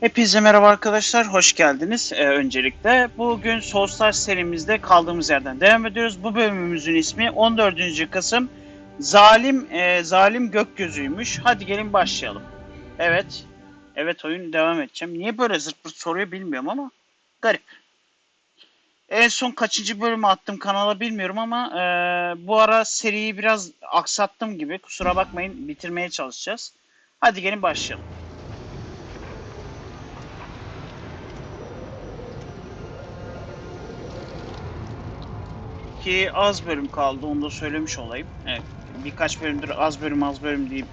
Hepinize merhaba arkadaşlar, hoş geldiniz. Ee, öncelikle bugün Soulstar serimizde kaldığımız yerden devam ediyoruz. Bu bölümümüzün ismi 14. Kasım Zalim e, Zalim Gökgözü'ymüş. Hadi gelin başlayalım. Evet, evet oyun devam edeceğim. Niye böyle zırt pırt soruyor bilmiyorum ama garip. En son kaçıncı bölümü attım kanala bilmiyorum ama e, bu ara seriyi biraz aksattım gibi. Kusura bakmayın, bitirmeye çalışacağız. Hadi gelin başlayalım. Ki az bölüm kaldı onu da söylemiş olayım. Evet, birkaç bölümdür az bölüm az bölüm deyip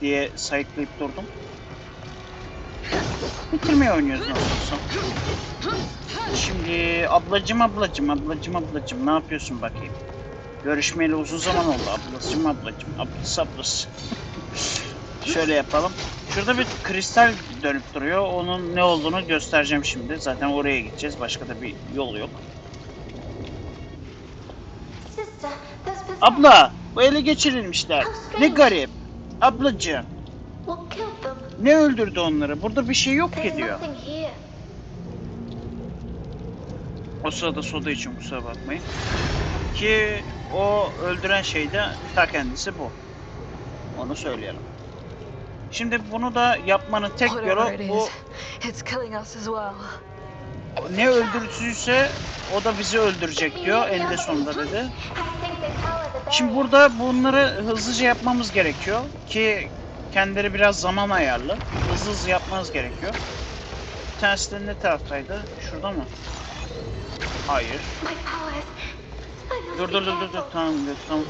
diye sayıklayıp durdum. Bitirmeye oynuyoruz nasıl. Şimdi ablacım ablacım ablacım ablacım ne yapıyorsun bakayım? Görüşmeyeli uzun zaman oldu ablacım ablacım ablası ablası. Şöyle yapalım. Şurada bir kristal dönüp duruyor. Onun ne olduğunu göstereceğim şimdi. Zaten oraya gideceğiz. Başka da bir yol yok. Abla, bu ele geçirilmişler. Ne garip. Ablacığım, ne öldürdü onları? Burada bir şey yok ki diyor. O sırada soda için kusura bakmayın. Ki o öldüren şey de ta kendisi bu. Onu söyleyelim. Şimdi bunu da yapmanın tek yolu bu ne öldürücüyse o da bizi öldürecek diyor eninde sonunda dedi. Şimdi burada bunları hızlıca yapmamız gerekiyor ki kendileri biraz zaman ayarlı. Hızlı hızlı yapmanız gerekiyor. De ne taraftaydı? Şurada mı? Hayır. Dur dur dur dur dur tamam dur tamam.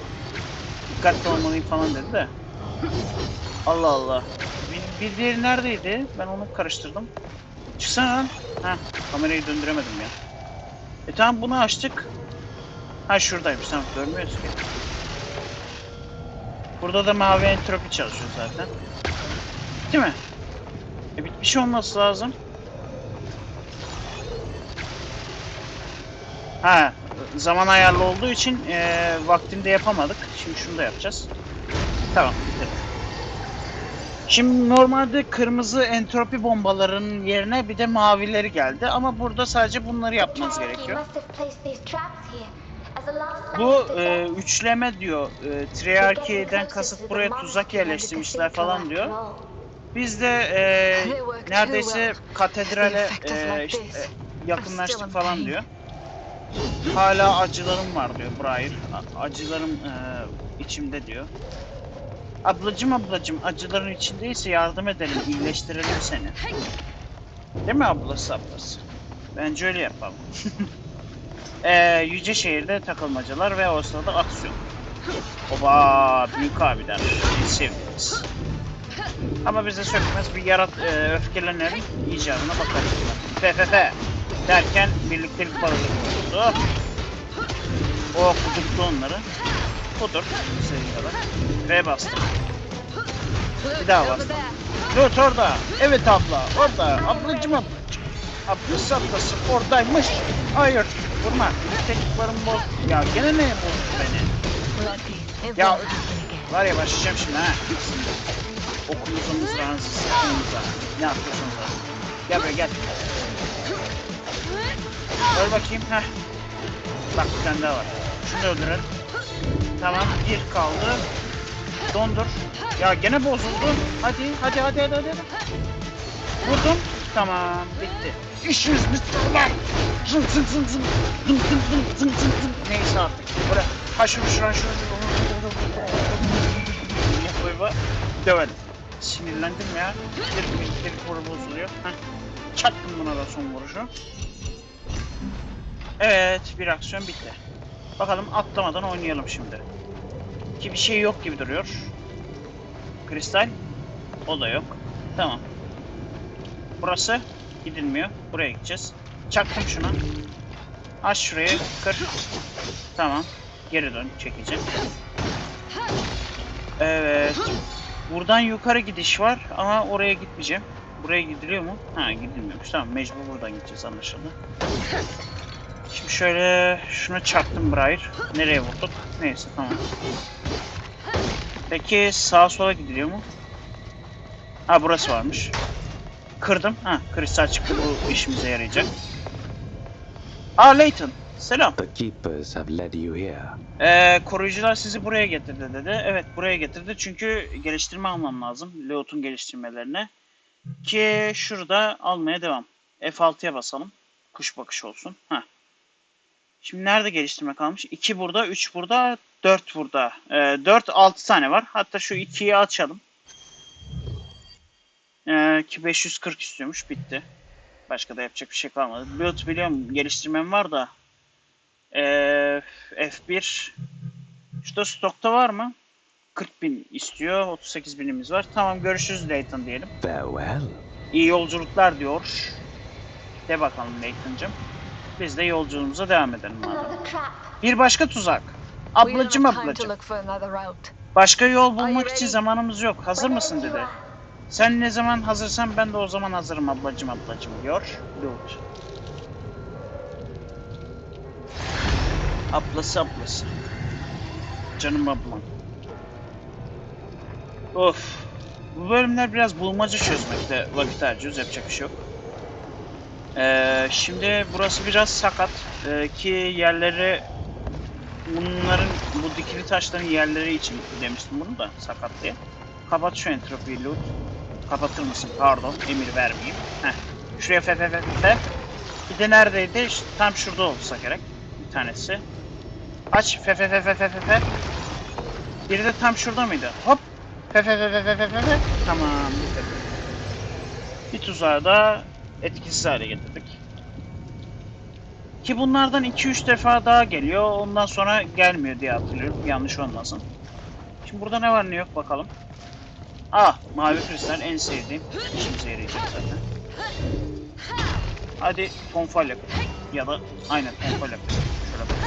Dikkatli olmalıyım falan dedi de. Allah Allah. Bir, bir diğeri neredeydi? Ben onu karıştırdım. Çıksana lan. Heh, kamerayı döndüremedim ya. E tamam bunu açtık. Ha şuradaymış tamam görmüyoruz ki. Burada da mavi entropi çalışıyor zaten. Değil mi? E bitmiş olması lazım. Ha, zaman ayarlı olduğu için eee vaktinde yapamadık. Şimdi şunu da yapacağız. Tamam. Şimdi normalde kırmızı entropi bombalarının yerine bir de mavileri geldi ama burada sadece bunları yapmanız gerekiyor. Bu e, üçleme diyor. E, triarchy'den kasıt buraya tuzak yerleştirmişler falan diyor. Biz de e, neredeyse katedrale e, işte, e, yakınlaştık falan diyor. Hala acılarım var diyor Briar. Acılarım e, içimde diyor. Ablacım ablacım acıların içindeyse yardım edelim, iyileştirelim seni. Değil mi ablası ablası? Bence öyle yapalım. e, yüce şehirde takılmacalar ve o sırada aksiyon. Oba büyük abiler. En sevdiğimiz. Ama bize sökmez bir yarat e, öfkelenelim icadına bakarız. FFF derken birliktelik balığı oldu. O kudurttu onları. Kudur istediğin kadar. V bastım. Bir daha bastım. Lut orada. Evet abla. Orada. Ablacım ablacım. Ablası oradaymış. Hayır. Vurma. Tekniklerim boz. Ya gene ne bozdu beni? Ya var ya başlayacağım şimdi ha. Okulunuza mızrağınızı sıkınıza. Ne yapıyorsunuz da? Gel buraya gel. Öl bakayım. Heh. Bak bir tane daha var. Şunu öldürelim. Tamam bir kaldı. Dondur. Ya gene bozuldu. Hadi hadi hadi hadi hadi. Vurdum. Tamam bitti. İşimiz bitti ulan. Zın zın zın zın. Zın zın zın zın zın zın. Neyse artık. Böyle ha şunu şunu şunu şunu. Yapayım bak. Dövelim. Sinirlendim ya. Bir bir bir vuru bozuluyor. Heh. Çaktım buna da son vuruşu. Evet bir aksiyon bitti. Bakalım atlamadan oynayalım şimdi. Ki bir şey yok gibi duruyor. Kristal. O da yok. Tamam. Burası gidilmiyor. Buraya gideceğiz. Çaktım şuna. Aç şurayı. Kır. Tamam. Geri dön. Çekeceğim. Evet. Buradan yukarı gidiş var ama oraya gitmeyeceğim. Buraya gidiliyor mu? Ha gidilmiyormuş. Tamam mecbur buradan gideceğiz anlaşıldı. Şimdi şöyle şuna çarptım Briar. Nereye vurduk? Neyse tamam. Peki sağa sola gidiliyor mu? Ha burası varmış. Kırdım. Ha, kristal çıktı. Bu işimize yarayacak. Aa Layton. Selam. The keepers have led you here. Ee, koruyucular sizi buraya getirdi dedi. Evet buraya getirdi çünkü geliştirme almam lazım. Leot'un geliştirmelerini. Ki şurada almaya devam. F6'ya basalım. Kuş bakış olsun. Heh. Şimdi nerede geliştirme kalmış? 2 burada, 3 burada, 4 burada. Ee, 4, 6 tane var. Hatta şu 2'yi açalım. Ee, ki 540 istiyormuş. Bitti. Başka da yapacak bir şey kalmadı. Leot biliyorum geliştirmem var da ee, F1 Şurada stokta var mı? 40 bin istiyor. 38 binimiz var. Tamam görüşürüz Layton diyelim. Farewell. İyi yolculuklar diyor. De bakalım Layton'cım. Biz de yolculuğumuza devam edelim madem. Bir başka tuzak. Ablacım ablacım. Başka yol bulmak için zamanımız yok. Hazır mısın dedi. Sen ne zaman hazırsan ben de o zaman hazırım ablacım ablacım diyor. Lut. Ablası ablası. Canım ablam. Of. Bu bölümler biraz bulmaca çözmekte vakit harcıyoruz. Yapacak bir şey yok. Ee, şimdi burası biraz sakat. Ee, ki yerleri bunların bu dikili taşların yerleri için demiştim bunu da sakat diye. Kapat şu entropiyi loot. Kapatır mısın? Pardon. Emir vermeyeyim. Heh. Şuraya fe fe fe fe. Bir de neredeydi? İşte tam şurada olsa gerek. Bir tanesi. Aç. Fe fe fe fe fe fe fe. Biri de tam şurada mıydı? Hop. Fe fe fe fe fe fe fe fe. Tamam. Bir tuzağı da etkisiz hale getirdik. Ki bunlardan 2-3 defa daha geliyor. Ondan sonra gelmiyor diye hatırlıyorum. Yanlış olmasın. Şimdi burada ne var ne yok bakalım. Ah, mavi kristal en sevdiğim. İşimize yarayacak zaten. Hadi tonfal yap. Ya da aynen tonfal yap. Şöyle bak.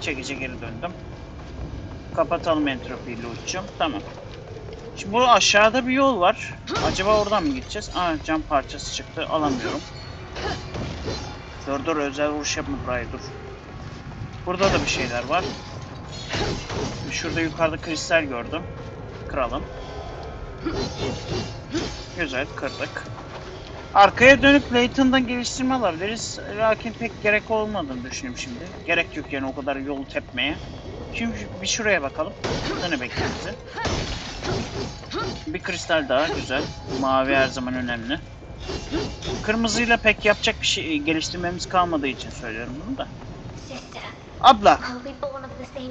Geri döndüm. Kapatalım entropiyi loot'cum. Tamam. Şimdi bu aşağıda bir yol var. Acaba oradan mı gideceğiz? Aa cam parçası çıktı. Alamıyorum. Dur dur özel vuruş yapma burayı dur. Burada da bir şeyler var. Şurada yukarıda kristal gördüm. Kıralım. Güzel kırdık. Arkaya dönüp Layton'dan geliştirme alabiliriz. Lakin pek gerek olmadığını düşünüyorum şimdi. Gerek yok yani o kadar yolu tepmeye. Şimdi bir şuraya bakalım. Burada ne bekliyor? Bir kristal daha güzel. Mavi her zaman önemli. Kırmızıyla pek yapacak bir şey geliştirmemiz kalmadığı için söylüyorum bunu da. Abla,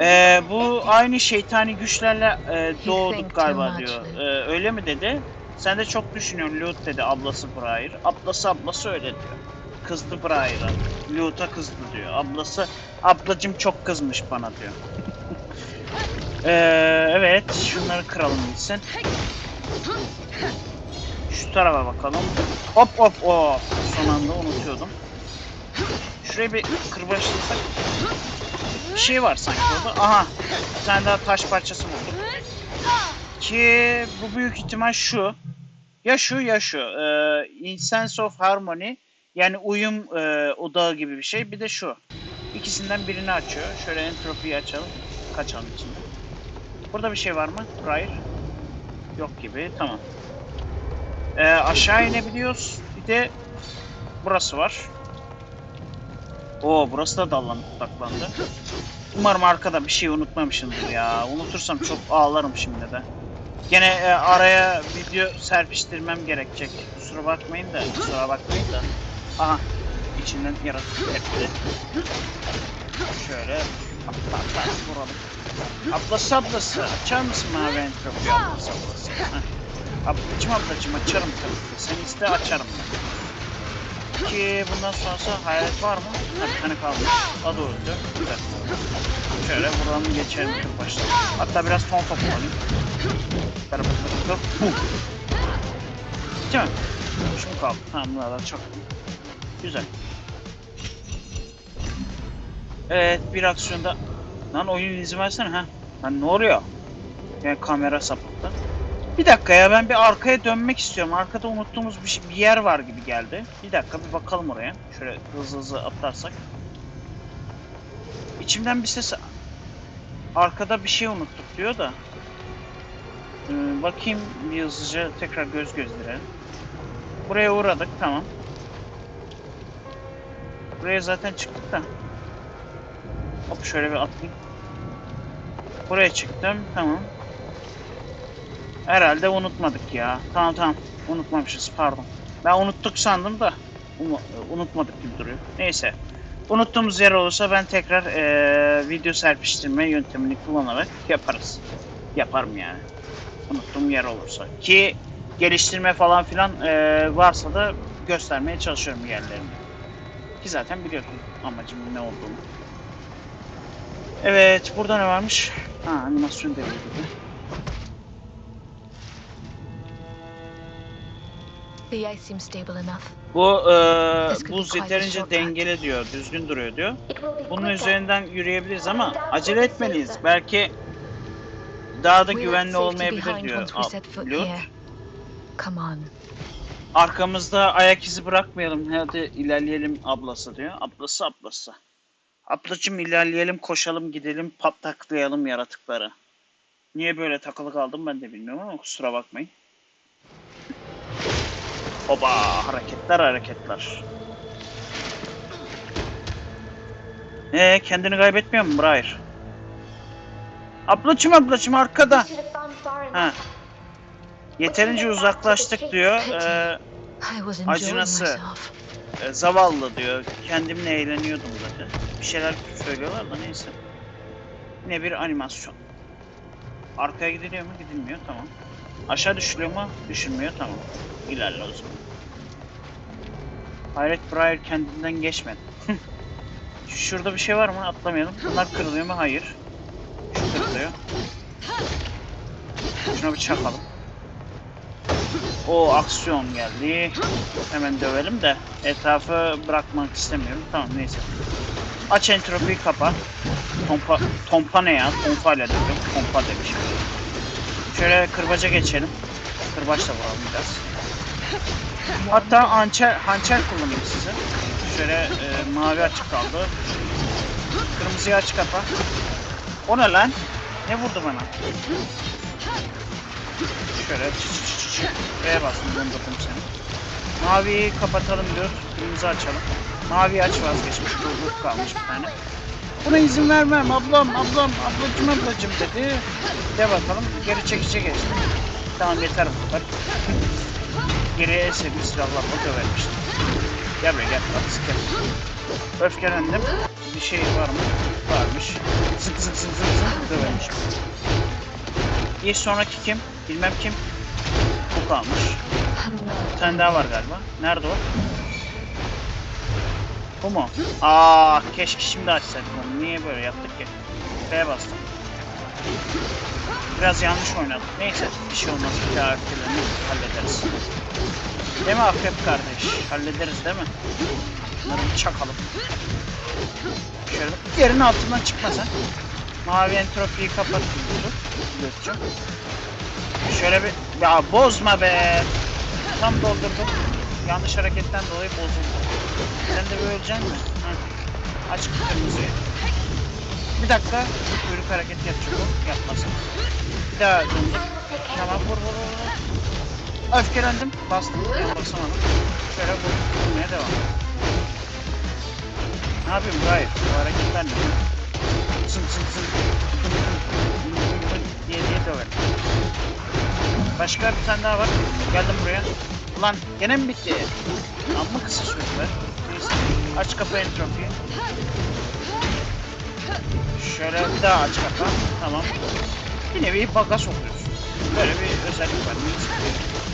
ee, bu aynı şeytani güçlerle e, doğduk galiba diyor. Ee, öyle mi dedi? Sen de çok düşünüyorsun Lut dedi ablası Briar. Ablası ablası öyle diyor. Kızdı Briar'a. Lut'a kızdı diyor. Ablası ablacım çok kızmış bana diyor. ee, evet şunları kıralım gitsin. Şu tarafa bakalım. Hop hop o son anda unutuyordum. Şuraya bir kırbaçlasak. Bir şey var sanki orada. Aha bir tane daha taş parçası bulduk. Ki bu büyük ihtimal şu. Ya şu ya şu. Ee, in sense of harmony. Yani uyum e, odağı gibi bir şey. Bir de şu. İkisinden birini açıyor. Şöyle entropiyi açalım. Kaçalım içinde. Burada bir şey var mı? Prior. Yok gibi. Tamam. Ee, aşağı inebiliyoruz. Bir de burası var. Oo burası da dallanıp budaklandı. Umarım arkada bir şey unutmamışımdır ya. Unutursam çok ağlarım şimdi de. Gene e, araya video serpiştirmem gerekecek. Kusura bakmayın da, kusura bakmayın da. Aha, içinden yaratık tepki. Şöyle atla atla vuralım. Ablası ablası, açar mısın mavi entropi ablası ablası? Heh. Ablacım ablacım açarım tabii ki. Sen iste açarım ben. Ki bundan sonrası hayalet var mı? Ha, bir tane kaldı. O da öldü. Güzel. Şöyle buradan geçelim ilk başta. Hatta biraz ton topu alayım. Beraber dur. Bum. Değil mi? Şu mu kaldı? Tamam bunlar çok güzel. Evet bir aksiyonda Lan oyun izin versene ha. Lan ne oluyor? Yani kamera sapıttı. Bir dakika ya ben bir arkaya dönmek istiyorum. Arkada unuttuğumuz bir, şey- bir yer var gibi geldi. Bir dakika bir bakalım oraya. Şöyle hızlı hızlı atlarsak. İçimden bir ses arkada bir şey unuttuk diyor da. Ee, bakayım bir hızlıca tekrar göz gözdire. Buraya uğradık tamam. Buraya zaten çıktık da. Hop şöyle bir atlayayım. Buraya çıktım tamam. Herhalde unutmadık ya. Tamam tamam unutmamışız pardon. Ben unuttuk sandım da umu- unutmadık gibi duruyor. Neyse. Unuttuğumuz yer olursa ben tekrar eee, video serpiştirme yöntemini kullanarak yaparız. Yaparım yani. Unuttuğum yer olursa. Ki geliştirme falan filan eee, varsa da göstermeye çalışıyorum yerlerini. Ki zaten biliyorsun amacımın ne olduğunu. Evet, burada ne varmış? Ha, animasyon devri gibi. The ice seems stable enough. Bu eee, This could be buz yeterince dengeli diyor, düzgün duruyor diyor. Bunun üzerinden yürüyebiliriz ama acele etmeliyiz. Belki daha da güvenli olmayabilir diyor Lut. here. Come on. Arkamızda ayak izi bırakmayalım. Hadi ilerleyelim ablası diyor. Ablası ablası. Ablacım ilerleyelim, koşalım, gidelim, pataklayalım yaratıkları. Niye böyle takılı kaldım ben de bilmiyorum ama kusura bakmayın. Oba hareketler hareketler. Ee kendini kaybetmiyor mu Briar? Ablacım ablacım arkada. Ha. Yeterince uzaklaştık diyor. Ee, Acınası. myself. e, zavallı diyor. Kendimle eğleniyordum zaten. Bir şeyler söylüyorlar da neyse. Yine bir animasyon. Arkaya gidiliyor mu? Gidilmiyor. Tamam. Aşağı düşülüyor mu? Düşülmüyor. Tamam. İlerle o zaman. Hayret Briar kendinden geçmedi. Şurada bir şey var mı? Atlamayalım. Bunlar kırılıyor mu? Hayır. Şu kırılıyor. Şuna bir çakalım. O aksiyon geldi. Hemen dövelim de etrafı bırakmak istemiyorum. Tamam neyse. Aç entropiyi kapa. Tompa, tompa ne ya? Tompa ile dedim. Tompa demişim. Şöyle kırbaca geçelim. Kırbaçla vuralım biraz. Hatta hançer, hançer kullanayım size. Şöyle e, mavi açık kaldı. Kırmızıyı aç kapa. O ne lan? Ne vurdu bana? Şöyle çı çı çı çı çı. B'ye bastım dondurdum seni. Maviyi kapatalım diyor. Kırmızı açalım. Mavi aç vazgeçmiş. Durduk kalmış bir tane. Buna izin vermem ablam ablam ablacım ablacım dedi. De bakalım geri çekice geçti. Tamam yeter bu kadar. Geriye en sevdiğim silahlarla dövermiştim. Gel buraya gel. At sıkı. Öfkelendim. Bir şey var mı? Varmış. Zık zık zık zık zık dövermişim. Bir sonraki kim? Bilmem kim. Bu kalmış. Bir tane daha var galiba. Nerede o? Bu mu? Aa, keşke şimdi açsaydık onu. Niye böyle yaptık ki? B'ye bastım. Biraz yanlış oynadık. Neyse, bir şey olmaz. Bir daha öfkelerini hallederiz. Değil mi Akrep kardeş? Hallederiz değil mi? Bunları bir çakalım. Şöyle yerin altından çıkma sen. Mavi entropiyi kapat. Gökçüm. Şöyle bir... Ya bozma be! Tam doldurdum. Yanlış hareketten dolayı bozuldu. Sen de böyle öleceksin mi? Heh. Aç kırmızıyı. Bir dakika. Kuyruk hareket yapacak o. Yapmasın. Bir daha döndüm. Tamam vur vur vur. Öfkelendim. Bastım. Basamadım. Şöyle vur. Vurmaya devam. Ne yapayım Brian? Bu hareketler ne? Zın zın zın. diye diye döver. Başka bir tane daha var. Geldim buraya. Ulan gene mi bitti? Amma kısa sürdü be. Neyse. Aç kapı entropiyi. Şöyle bir daha aç kapı. Tamam. Bir nevi baga sokuyorsun. Böyle bir özellik var. Neyse.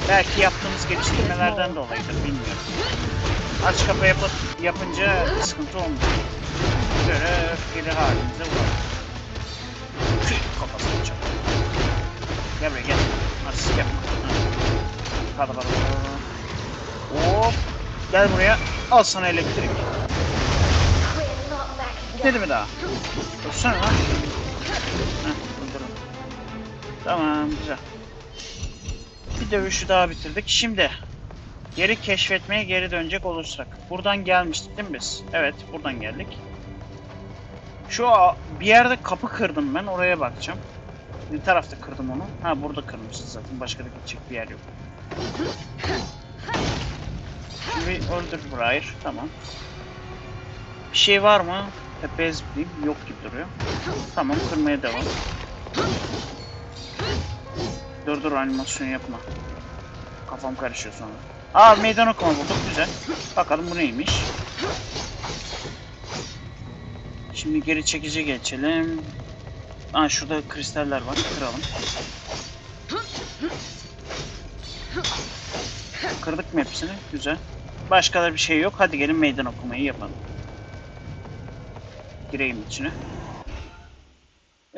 Belki yaptığımız geliştirmelerden dolayıdır bilmiyorum. Aç kapı yapıp, yapınca sıkıntı olmuyor. Böyle öfkeli halimize. Tüh, Kafasını çak. Gel buraya gel. Artist yapma. Hadi hadi. Hop. Gel buraya. Al sana elektrik. Dedi mi daha? Dursana lan. Tamam güzel. Bir dövüşü daha bitirdik. Şimdi geri keşfetmeye geri dönecek olursak. Buradan gelmiştik değil mi biz? Evet buradan geldik. Şu bir yerde kapı kırdım ben oraya bakacağım. Bir tarafta kırdım onu. Ha burada kırmışız zaten. Başka da gidecek bir yer yok. Şimdi öldür Briar. Tamam. Bir şey var mı? Tepeye zıplayayım. Yok gibi duruyor. Tamam kırmaya devam. Dur dur animasyon yapma. Kafam karışıyor sonra. Aa meydan okuma bulduk güzel. Bakalım bu neymiş. Şimdi geri çekici geçelim. Aa şurada kristaller var. Kıralım. Kırdık mı hepsini? Güzel. Başka da bir şey yok. Hadi gelin meydan okumayı yapalım. Gireyim içine.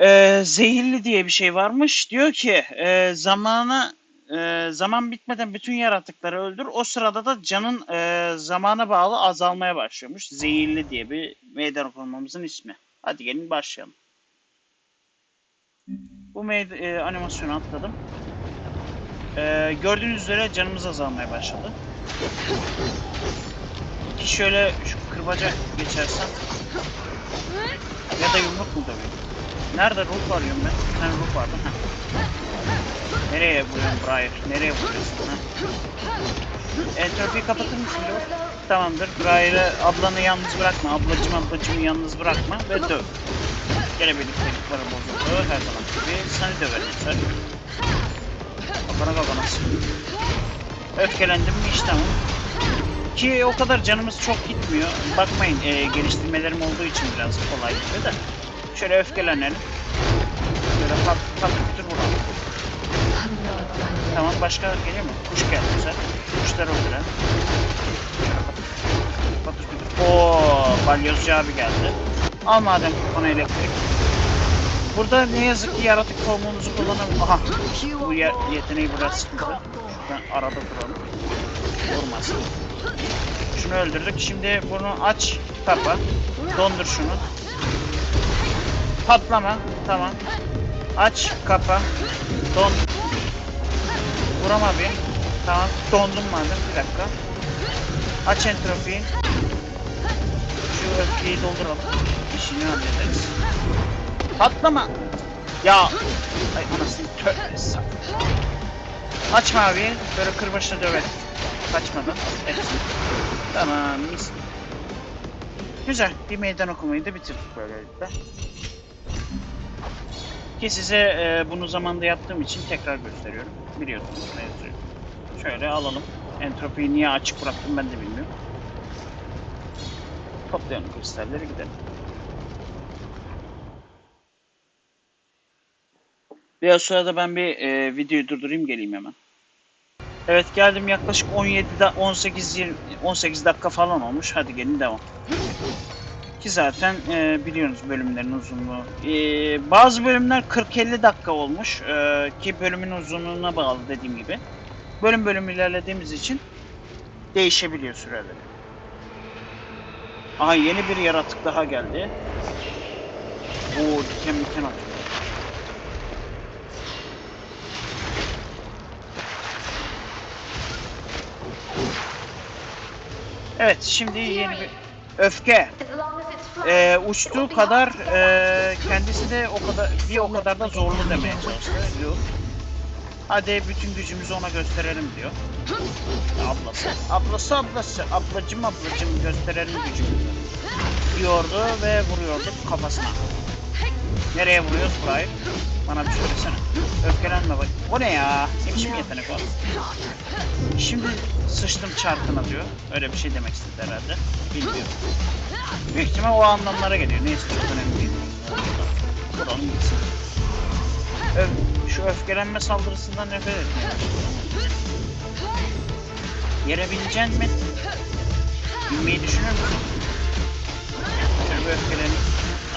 Ee, zehirli diye bir şey varmış. Diyor ki e, zamana e, zaman bitmeden bütün yaratıkları öldür. O sırada da canın e, zamana bağlı azalmaya başlıyormuş. Zehirli diye bir meydan okumamızın ismi. Hadi gelin başlayalım. Bu e, animasyonu atladım. E, gördüğünüz üzere canımız azalmaya başladı. Ki şöyle şu kırbaca geçersem ya da yumruk mu döveyim? Nerede ruh arıyorum ben? Bir tane ruh vardı. Heh. Nereye vuruyorsun Briar? Nereye vuruyorsun? Heh. Entropiyi kapatır mısın Lord? Tamamdır. Briar'ı ablanı yalnız bırakma. Ablacım ablacımı yalnız bırakma ve döv. Gene birliktelikleri bozuldu. Her zaman gibi. Seni döverim sen. Kafana kafana Öfkelendim mi iş tamam. Ki o kadar canımız çok gitmiyor. Bakmayın e, geliştirmelerim olduğu için biraz kolay gibi de. Şöyle öfkelenelim. Böyle pat pat kütür vuralım. Tamam başka geliyor mu? Kuş geldi güzel. Kuşlar öldüren. Şöyle pat pat kütür. Oo, balyozcu abi geldi. Al madem kafana elektrik. Burada ne yazık ki yaratık formunuzu kullanalım. Aha bu ye- yeteneği biraz sıkıntı. Şuradan arada duralım. Vurmasın. Şunu öldürdük. Şimdi bunu aç, kapa. Dondur şunu. Patlama. Tamam. Aç, kapa. Don. Vurama bir. Tamam. Dondum madem. Bir dakika. Aç entropiyi. Şu öfkeyi dolduralım. İşini hallederiz. Patlama. Ya. Ay anasını tövbe estağfurullah. Aç maviyi. Böyle kırbaçla dövelim. Kaçmadan. Tamam. Güzel. Bir meydan okumayı da bitirdik böylelikle. Ki size e, bunu zamanda yaptığım için tekrar gösteriyorum. Biliyorsunuz mevzuyu. Şöyle alalım. Entropiyi niye açık bıraktım ben de bilmiyorum. Toplayalım kristalleri gidelim. Biraz sonra da ben bir e, videoyu durdurayım geleyim hemen. Evet geldim yaklaşık 17 da 18 20, 18 dakika falan olmuş. Hadi gelin devam. Ki zaten e, biliyorsunuz bölümlerin uzunluğu. E, bazı bölümler 40-50 dakika olmuş. E, ki bölümün uzunluğuna bağlı dediğim gibi. Bölüm bölüm ilerlediğimiz için değişebiliyor süreleri. Aha yeni bir yaratık daha geldi. Oo diken diken atıyor. Evet şimdi yeni bir öfke. Ee, uçtuğu kadar e, kendisi de o kadar bir o kadar da zorlu demeye çalıştı diyor. Hadi bütün gücümüzü ona gösterelim diyor. Ablası, ablası, ablası, ablacım, ablacım gösterelim gücümüzü. Diyordu ve vuruyordu kafasına. Nereye vuruyoruz Brian? Bana bir söylesene. Öfkelenme bak. O ne ya? Ne biçim yetenek o? Şimdi sıçtım çarkına diyor. Öyle bir şey demek istedi herhalde. Bilmiyorum. Büyük ihtimal o anlamlara geliyor. Neyse çok önemli değil. Vuralım gitsin. Öf, şu öfkelenme saldırısından nefret başladım. Yere bineceksin mi? Binmeyi düşünür müsün? Şöyle bir öfkelenip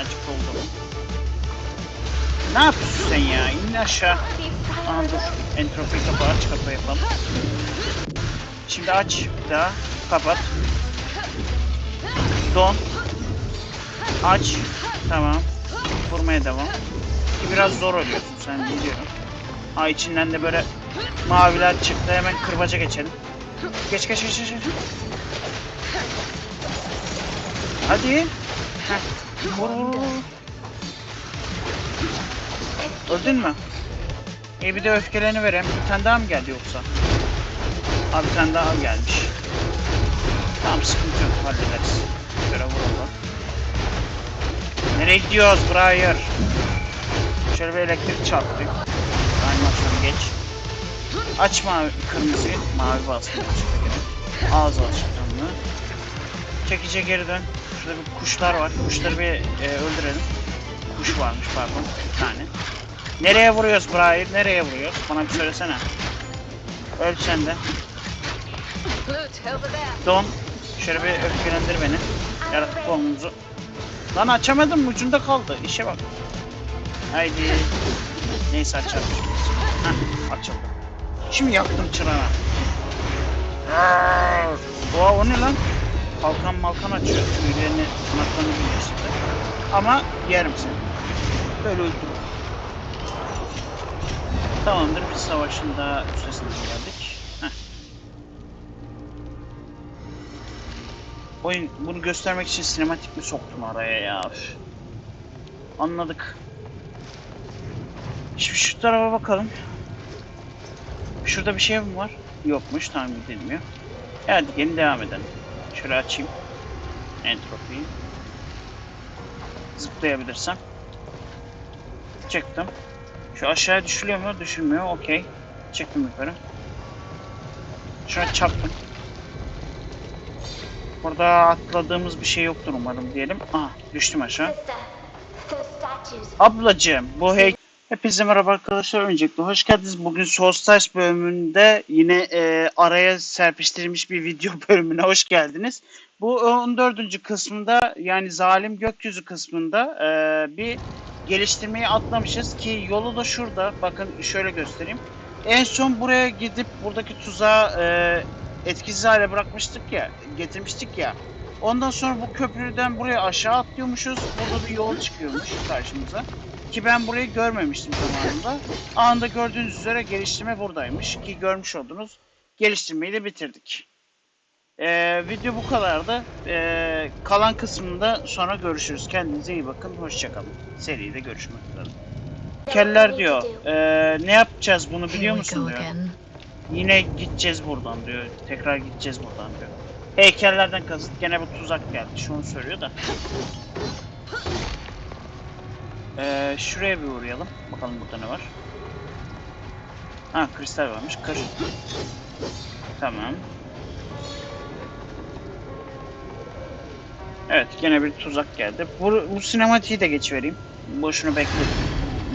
acık doldurun. Ne yapıyorsun sen ya? İn aşağı. Aha dur. Entropi kapı aç kapı yapalım. Şimdi aç bir daha. Kapat. Don. Aç. Tamam. Vurmaya devam. Ki biraz zor oluyorsun sen biliyorum. Ha içinden de böyle maviler çıktı. Hemen kırbaca geçelim. Geç geç geç geç. geç. Hadi. Heh. Vur vur vur. Öldün mü? İyi bir de öfkeleni vereyim. Bir tane daha mı geldi yoksa? Abi bir tane daha gelmiş. Tamam sıkıntı yok hallederiz. Şöyle vuralım. Nereye gidiyoruz Briar? Şöyle bir elektrik çarptı. Animasyonu geç. Aç mavi, kırmızıyı. Mavi bastım. Ağzı açıklamını. Çekice geri dön. Şurada bir kuşlar var. Kuşları bir e, öldürelim. Kuş varmış pardon. Bir tane. Nereye vuruyoruz Briar? Nereye vuruyoruz? Bana bir söylesene. Öl sen de. Don. Şöyle bir öfkelendir beni. Yaratık kolumuzu. Lan açamadım ucunda kaldı. İşe bak. Haydi. Neyse açalım. Heh açıldı. Şimdi yaktım çırağını. Oha o ne lan? Kalkan malkan açıyor. Tüylerini, kanatlarını biliyorsun. Ama yerim seni. Böyle öldürürüm. Tamamdır biz savaşın daha üstesinden geldik. Heh. Oyun bunu göstermek için sinematik mi soktum araya ya? Anladık. Şimdi şu tarafa bakalım. Şurada bir şey mi var? Yokmuş tamam gidilmiyor. E Hadi gelin devam edelim. Şöyle açayım. Entropiyi. Zıplayabilirsem. Çıktım. Şu aşağıya düşülüyor mu? Düşülmüyor. Okey. Çıktım yukarı. Şuna çarptım. Burada atladığımız bir şey yoktur umarım diyelim. Aha düştüm aşağı. Ablacığım bu hey Hepinize merhaba arkadaşlar. Öncelikle hoş geldiniz. Bugün Solstice bölümünde yine e, araya serpiştirilmiş bir video bölümüne hoş geldiniz. Bu 14. kısmında yani zalim gökyüzü kısmında e, bir geliştirmeyi atlamışız ki yolu da şurada. Bakın şöyle göstereyim. En son buraya gidip buradaki tuzağı e, etkisiz hale bırakmıştık ya, getirmiştik ya. Ondan sonra bu köprüden buraya aşağı atlıyormuşuz. Burada bir yol çıkıyormuş karşımıza. Ki ben burayı görmemiştim zamanında. Anında gördüğünüz üzere geliştirme buradaymış. Ki görmüş oldunuz. Geliştirmeyi de bitirdik. Ee, video bu kadardı. Ee, kalan kısmında sonra görüşürüz. Kendinize iyi bakın. Hoşçakalın. Seride görüşmek üzere. Keller diyor. ee, ne yapacağız bunu biliyor musun diyor. Yine gideceğiz buradan diyor. Tekrar gideceğiz buradan diyor. Heykellerden kasıt gene bu tuzak geldi. Şunu söylüyor da. Ee, şuraya bir uğrayalım. Bakalım burada ne var. Ha kristal varmış. Kır. Tamam. Evet gene bir tuzak geldi. Bu, bu sinematiği de geçivereyim. Boşuna bekle,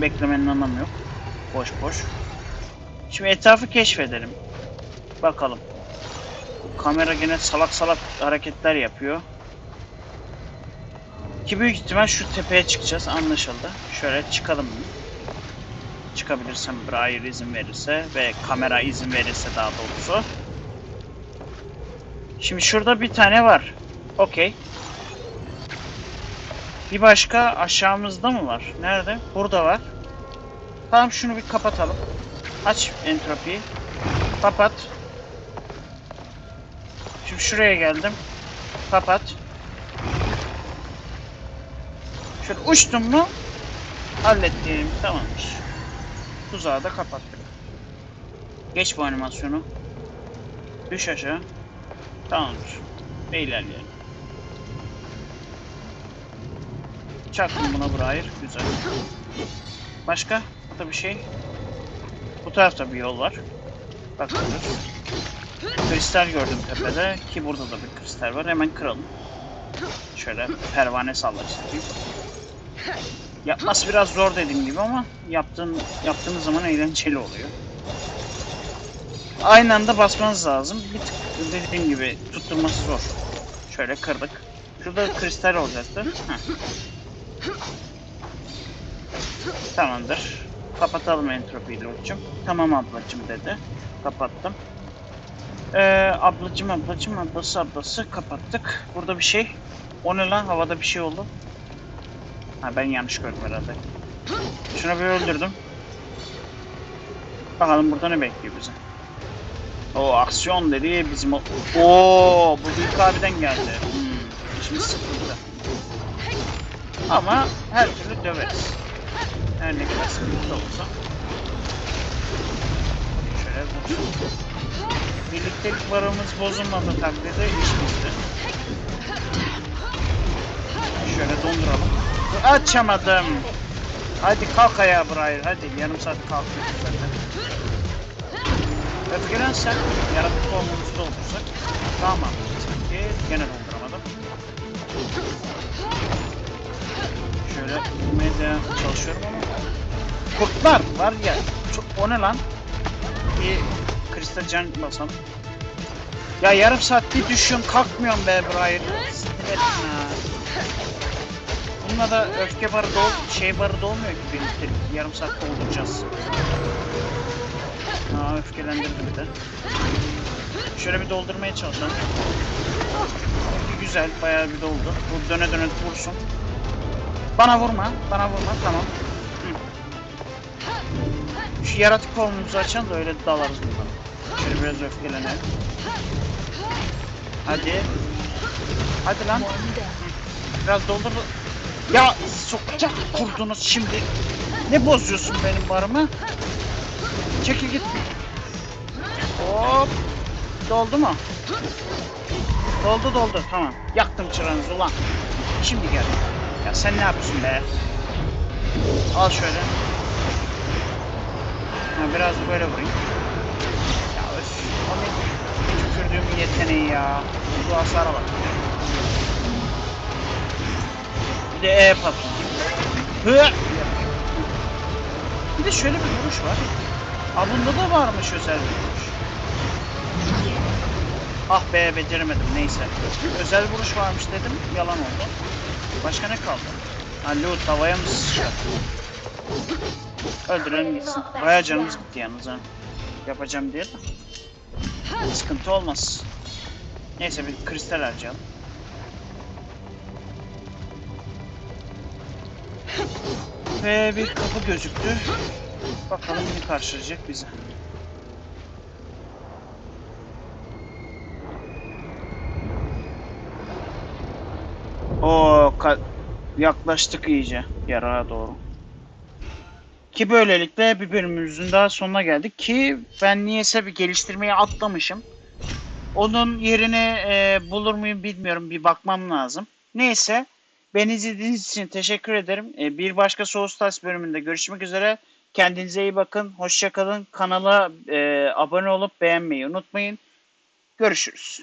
beklemenin anlamı yok. Boş boş. Şimdi etrafı keşfedelim. Bakalım. Kamera gene salak salak hareketler yapıyor. Ki büyük ihtimal şu tepeye çıkacağız anlaşıldı. Şöyle çıkalım. Çıkabilirsem Briar izin verirse ve kamera izin verirse daha doğrusu. Şimdi şurada bir tane var. Okey. Bir başka aşağımızda mı var? Nerede? Burada var. Tamam şunu bir kapatalım. Aç entropiyi. Kapat. Şimdi şuraya geldim. Kapat. Şöyle uçtum mu hallettim. Tamamdır. Tuzağı da kapattık. Geç bu animasyonu. Düş aşağı. Tamamdır. Ve ilerleyelim. Çaktım buna Briar. Güzel. Başka? Burada bir şey. Bu tarafta bir yol var. Bakıyoruz. Kristal gördüm tepede ki burada da bir kristal var. Hemen kıralım. Şöyle pervane sallar isteyeyim. Yapması biraz zor dediğim gibi ama yaptığın yaptığınız zaman eğlenceli oluyor. Aynı anda basmanız lazım. Bir tık dediğim gibi tutturması zor. Şöyle kırdık. Şurada kristal olacaktı. Heh. Tamamdır. Kapatalım entropiyi Lord'cum. Tamam ablacım dedi. Kapattım. Ee, ablacım ablacım ablası ablası kapattık. Burada bir şey. O ne lan? Havada bir şey oldu. Ha ben yanlış gördüm herhalde. Şunu bir öldürdüm. Bakalım burada ne bekliyor bizi. O aksiyon dedi bizim o... Oo, bu büyük abiden geldi. Hmm, işimiz sıkıntı. Ama her türlü döveriz. Her ne kadar sıkıntı olsa. Şöyle vursun. Birliktelik varımız bozulmadığı takdirde işimizde. Şöyle donduralım. Açamadım. Hadi kalk ayağa Brian. Hadi yarım saat kalkıyoruz zaten. Öfkelensen yaratık olmamızı doldursak. Tamam. Sanki gene dolduramadım. Şöyle devam çalışıyorum ama. Kurtlar var ya. O ne lan? Bir kristal can basalım. Ya yarım saat bir düşüyorum kalkmıyorum be Brian. Ha. Bununla da öfke barı dol şey barı dolmuyor ki birlikte. Yarım saat dolduracağız. Aa öfkelendirdi bir de. Şöyle bir doldurmaya çalışalım. Güzel bayağı bir doldu. Bu döne döne vursun. Bana vurma, bana vurma tamam. Şu yaratık kolumuzu açalım da öyle dalarız buradan. Şöyle biraz öfkelenelim. Hadi. Hadi lan. Biraz doldur. Ya sokacak kurdunuz şimdi. Ne bozuyorsun benim barımı? Çekil git. Hop. Doldu mu? Doldu doldu tamam. Yaktım çırağınızı ulan. Şimdi gel. Ya sen ne yapıyorsun be? Al şöyle. Ha, biraz böyle vurayım. Ya öf. O ne tükürdüğümün yeteneği ya. Bu hasara bak. Bir de E patron. Bir de şöyle bir vuruş var. Aa bunda da varmış özel bir vuruş. Ah be beceremedim neyse. Özel vuruş varmış dedim yalan oldu. Başka ne kaldı? Ha loot havaya mı sıçradı? Öldürelim gitsin. Baya canımız gitti yalnız ha. Yapacağım diye de. Sıkıntı olmaz. Neyse bir kristal harcayalım. Ve bir kapı gözüktü. Bakalım ne karşılayacak bize. Oo, ka- yaklaştık iyice yarağa doğru. Ki böylelikle bir bölümümüzün daha sonuna geldik ki ben niyeyse bir geliştirmeyi atlamışım. Onun yerini e, bulur muyum bilmiyorum bir bakmam lazım. Neyse beni izlediğiniz için teşekkür ederim. E, bir başka Soul Stars bölümünde görüşmek üzere. Kendinize iyi bakın. Hoşçakalın. Kanala e, abone olup beğenmeyi unutmayın. Görüşürüz.